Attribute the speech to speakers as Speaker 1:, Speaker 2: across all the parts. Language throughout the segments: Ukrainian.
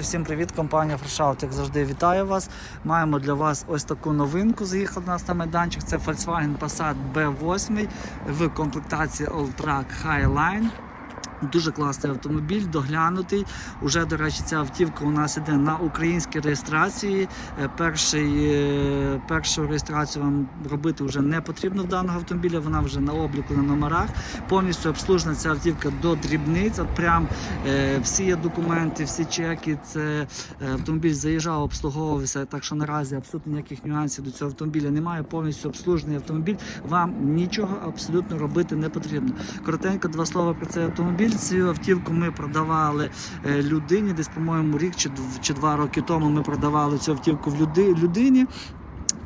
Speaker 1: Всім привіт, компанія Фрешаут, як завжди, вітаю вас. Маємо для вас ось таку новинку. Заїхав до нас на майданчик. Це Volkswagen Passat B8 в комплектації Alltrack Highline. Дуже класний автомобіль, доглянутий. Уже, до речі, ця автівка у нас іде на українській реєстрації. Е, Перший, е, першу реєстрацію вам робити вже не потрібно в даного автомобіля. Вона вже на обліку на номерах. Повністю обслужена ця автівка до дрібниць. От прям е, всі є документи, всі чеки. Це е, автомобіль заїжджав, обслуговувався. Так що наразі абсолютно ніяких нюансів до цього автомобіля немає. Повністю обслужений автомобіль. Вам нічого абсолютно робити не потрібно. Коротенько два слова про цей автомобіль. Цю автівку ми продавали е, людині. Десь, по-моєму, рік чи, дв- два роки тому ми продавали цю автівку в людині.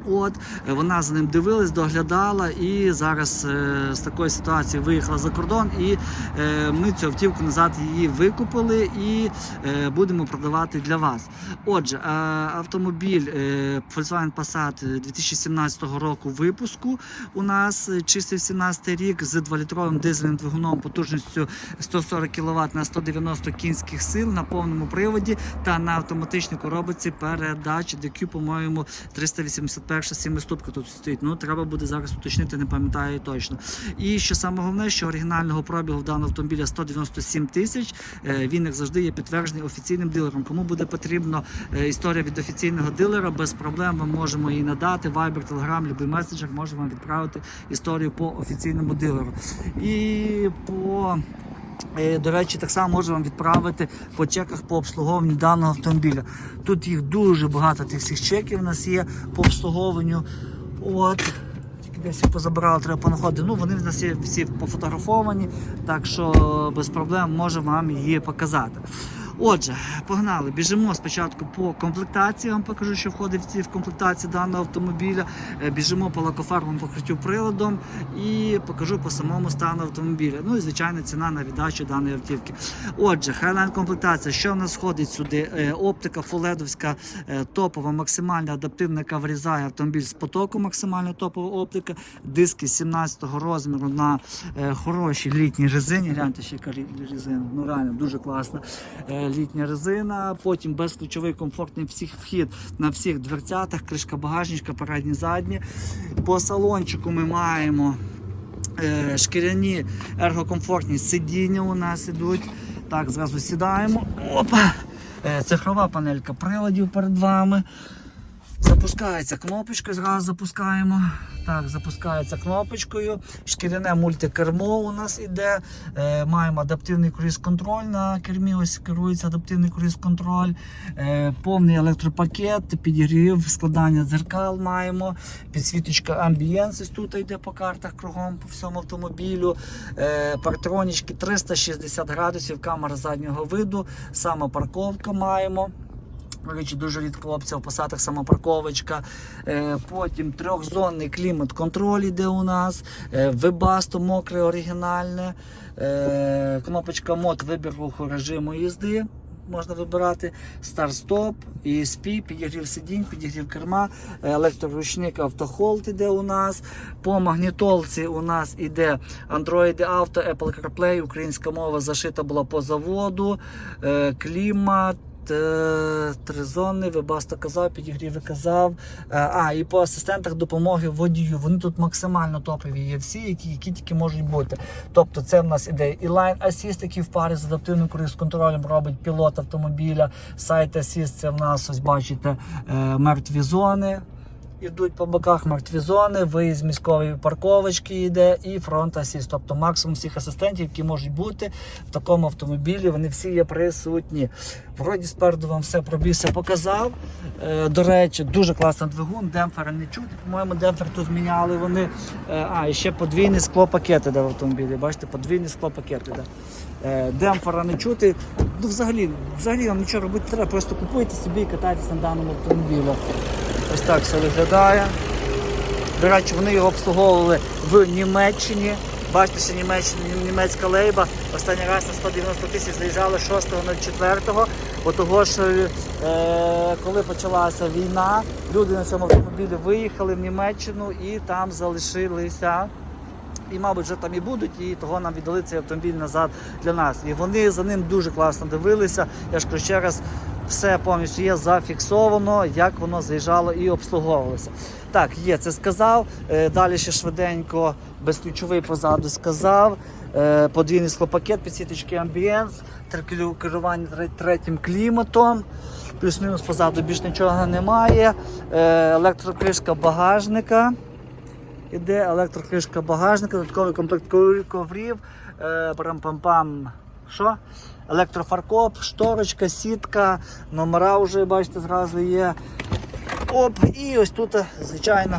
Speaker 1: От е, вона за ним дивилась, доглядала, і зараз е, з такої ситуації виїхала за кордон. І е, ми цю автівку назад її викупили і е, будемо продавати для вас. Отже, е, автомобіль е, Volkswagen Passat 2017 року випуску у нас е, чистий 17 рік з 2-літровим дизельним двигуном потужністю 140 кВт на 190 кінських сил на повному приводі та на автоматичній коробці передач DQ, по-моєму, 381 сімиступка тут стоїть. Ну треба буде зараз уточнити, не пам'ятаю точно. І що саме головне, що оригінального пробігу в даного автомобіля 197 тисяч. Е, Він як завжди є підтверджений офіційним дилером. Кому буде потрібно е, історія від офіційного дилера, без проблем ми можемо її надати. Viber, Telegram, любий меседжер може вам відправити історію по офіційному дилеру. І по До речі, так само можу вам відправити по чеках по обслуговуванню даного автомобіля. Тут їх дуже багато тих всіх чеків у нас є по обслуговуванню. От. Тільки Десь їх позабирали, треба понаходити. Ну, вони в нас є всі пофотографовані, так що без проблем можу вам її показати. Отже, погнали. Біжимо спочатку по комплектації. Вам покажу, що входить в ці в комплектації даного автомобіля. Е, Біжимо по лакофарбовому покриттю приладом і покажу по самому стану автомобіля. Ну і звичайно ціна на віддачу даної автівки. Отже, Highline комплектація. Що в нас входить сюди? Е, Оптика фуледовська е, топова, максимально адаптивна, яка врізає автомобіль з потоку, максимально топова оптика. Диски 17-го розміру на хорошій літній резині. Гляньте, ще яка резина. Ну реально дуже класна літня резина. Потім безключовий комфортний всіх вхід на всіх дверцятах, кришка багажничка, передні, задні. По салончику ми маємо е, шкіряні ергокомфортні сидіння у нас ідуть. Так, зразу сідаємо. Опа! Е, Цифрова панелька приладів перед вами. Запускається кнопочкою, зразу запускаємо. Так, запускається кнопочкою. Шкіряне мультикермо у нас іде. Е, маємо адаптивний круїз-контроль на кермі. Ось керується адаптивний круїз-контроль. Е, повний електропакет, підігрів, складання дзеркал маємо. Підсвіточка амбієнс тут йде по картах кругом по всьому автомобілю. Е, партронічки 360 градусів, камера заднього виду, самопарковка маємо. До речі, дуже рідко опція в посадах самопарковочка. Е, потім трьохзонний клімат-контроль іде у нас. Е, Вебасто мокре оригінальне. Е, кнопочка мод вибір руху режиму їзди. Можна вибирати старт-стоп, ESP, підігрів сидінь, підігрів керма, електроручник автохолд іде у нас. По магнітолці у нас іде Android Auto, Apple CarPlay, українська мова зашита була по заводу, клімат. Е, Тризонний, вебасто казав, підігрів казав. Е, А, і по асистентах допомоги водію. Вони тут максимально топові є всі, які, які тільки можуть бути. Тобто це в нас іде і лайн асіст, який в парі з адаптивним круїз-контролем робить пілот автомобіля. Сайт асіст це в нас, ось бачите, е, мертві зони. Ідуть по боках мертві зони, виїзд з міської парковочки йде і фронт асіст. Тобто максимум всіх асистентів, які можуть бути в такому автомобілі, вони всі є присутні. Вроді спереду вам все пробігся, показав. Е, до речі, дуже класний двигун, демпфера не чути. По-моєму, демпфер тут зміняли вони. Е, а, і ще подвійний склопакет іде в автомобілі. Бачите, подвійний склопакет іде. Е, демпфера не чути. Ну, взагалі, взагалі вам нічого робити треба, просто купуйте собі і катайтесь на даному автомобілі. Ось так все виглядає. До речі, вони його обслуговували в Німеччині. Бачите, що Німеччина, німецька лейба. Останній раз на 190 тисяч заїжджали 6.04. Бо того, що е, коли почалася війна, люди на цьому автомобілі виїхали в Німеччину і там залишилися. І, мабуть, вже там і будуть, і того нам віддали цей автомобіль назад для нас. І вони за ним дуже класно дивилися. Я ж кажу ще раз, Все повністю є зафіксовано, як воно заїжджало і обслуговувалося. Так, є, це сказав. Е, Далі ще швиденько, безключовий позаду сказав. Е, Подвійний склопакет, підсвіточки амбієнс, керування третім кліматом. Плюс-мінус позаду більш нічого немає. Е, Електрокришка багажника. Іде електрокришка багажника, додатковий комплект коврів- парам-пам-пам. Що? Електрофаркоп, шторочка, сітка, номера вже бачите, зразу є. Оп, і ось тут, звичайно,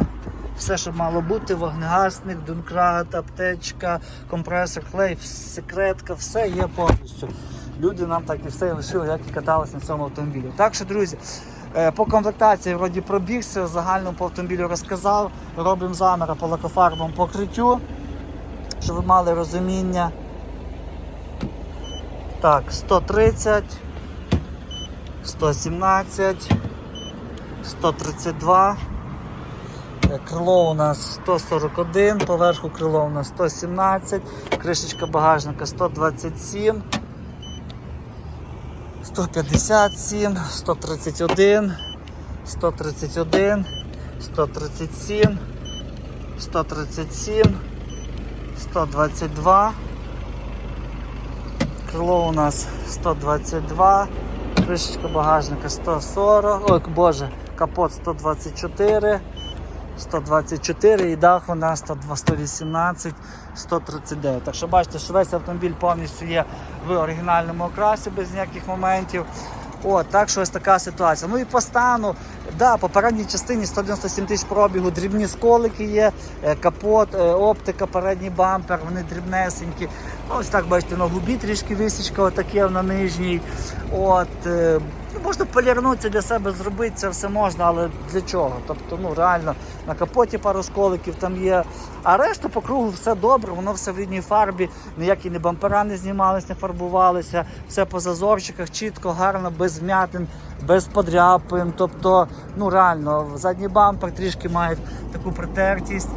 Speaker 1: все, що мало бути: вогнегасник, дункрат, аптечка, компресор, клей, секретка, все є повністю. Люди нам так і все лишили, як і каталися на цьому автомобілі. Так що, друзі, е, по комплектації вроді пробігся, загально по автомобілю розказав. Робимо заміри по лакофарбовому покриттю, щоб ви мали розуміння. Так, 130, 117, 132. Е, Крило у нас 141, поверху крило у нас 117, кришечка багажника 127, 157, 131, 131, 137, 137, 122. Крило у нас 122, кришечка багажника 140, ой, боже, капот 124, 124 і дах у нас 118, 139. Так що бачите, що весь автомобіль повністю є в оригінальному окрасі без ніяких моментів. От, так що ось така ситуація. Ну і по стану, да, по передній частині 197 тисяч пробігу, дрібні сколики є, е, капот, е, оптика, передній бампер, вони дрібнесенькі. Ось так бачите, на губі трішки висічка отаке на нижній. От, е, ну, можна полірнутися для себе, зробити це все можна, але для чого? Тобто, ну реально на капоті пару сколиків там є. А решта по кругу все добре, воно все в рідній фарбі, ніякі не бампера не знімались, не фарбувалися, все по зазорчиках, чітко, гарно, без вмятин, без подряпин. Тобто, ну реально, задній бампер трішки має таку притертість.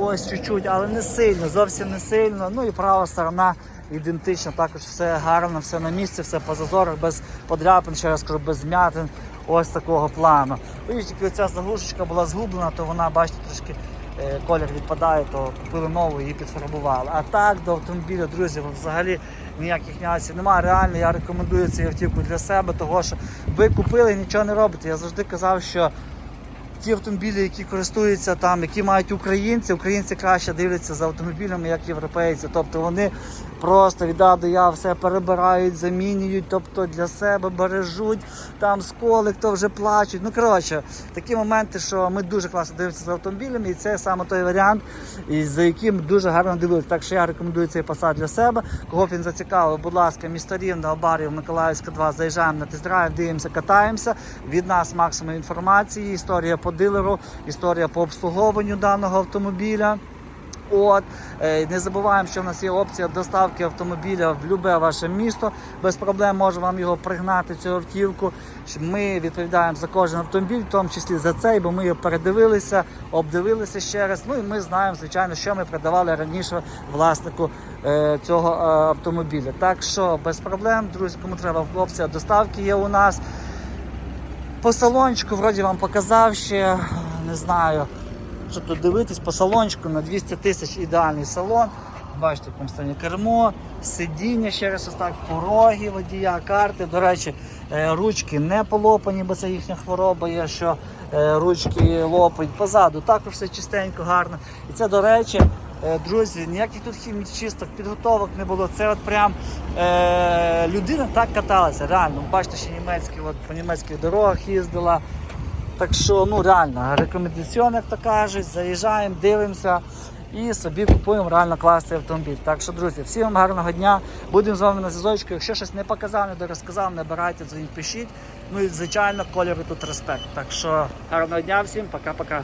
Speaker 1: Ось чуть-чуть, але не сильно, зовсім не сильно. Ну і права сторона ідентична, також все гарно, все на місці, все по зазорах, без подряпин, ще раз кажу, без змятин. Ось такого плану. Ось тільки оця заглушечка була згублена, то вона, бачите, трошки е, колір відпадає, то купили нову і підфарбували. А так до автомобіля, друзі, взагалі ніяких нюансів немає. Реально я рекомендую цю автівку для себе, того що ви купили і нічого не робите. Я завжди казав, що ті автомобілі, які користуються там, які мають українці, українці краще дивляться за автомобілями, як європейці. Тобто вони просто від А до Я все перебирають, замінюють, тобто для себе бережуть, там сколи, хто вже плачуть. Ну коротше, такі моменти, що ми дуже класно дивимося за автомобілями, і це саме той варіант, за яким дуже гарно дивилися. Так що я рекомендую цей посад для себе. Кого б він зацікавив, будь ласка, місто Рівне, Обарів, Миколаївська 2, заїжджаємо на тест-драйв, дивимося, катаємося. Від нас максимум інформації, історія по дилеру, історія по обслуговуванню даного автомобіля. От е, не забуваємо, що в нас є опція доставки автомобіля в любе ваше місто. Без проблем можемо вам його пригнати, цю автівку. Ми відповідаємо за кожен автомобіль, в тому числі за цей, бо ми його передивилися, обдивилися ще раз. Ну і ми знаємо, звичайно, що ми продавали раніше власнику е, цього е, автомобіля. Так що без проблем, друзі, кому треба опція доставки є у нас. По салончику вроді вам показав ще, не знаю, що тут дивитись, по салончику на 200 тисяч ідеальний салон. Бачите, в стані кермо, сидіння, ще раз ось так, пороги водія, карти. До речі, е, ручки не полопані, бо це їхня хвороба є, що е, ручки лопають позаду. Також все чистенько, гарно. І це, до речі, друзі, ніяких тут хімчисток, підготовок не було. Це от прям е, людина так каталася, реально. Бачите, що німецькі, от, по німецьких дорогах їздила. Так що, ну реально, рекомендаційно, як то кажуть, заїжджаємо, дивимося і собі купуємо реально класний автомобіль. Так що, друзі, всім вам гарного дня. Будемо з вами на зв'язочку. Якщо щось не показав, не дорозказав, набирайте, дзвоніть, пишіть. Ну і звичайно, кольору тут респект. Так що гарного дня всім, пока-пока.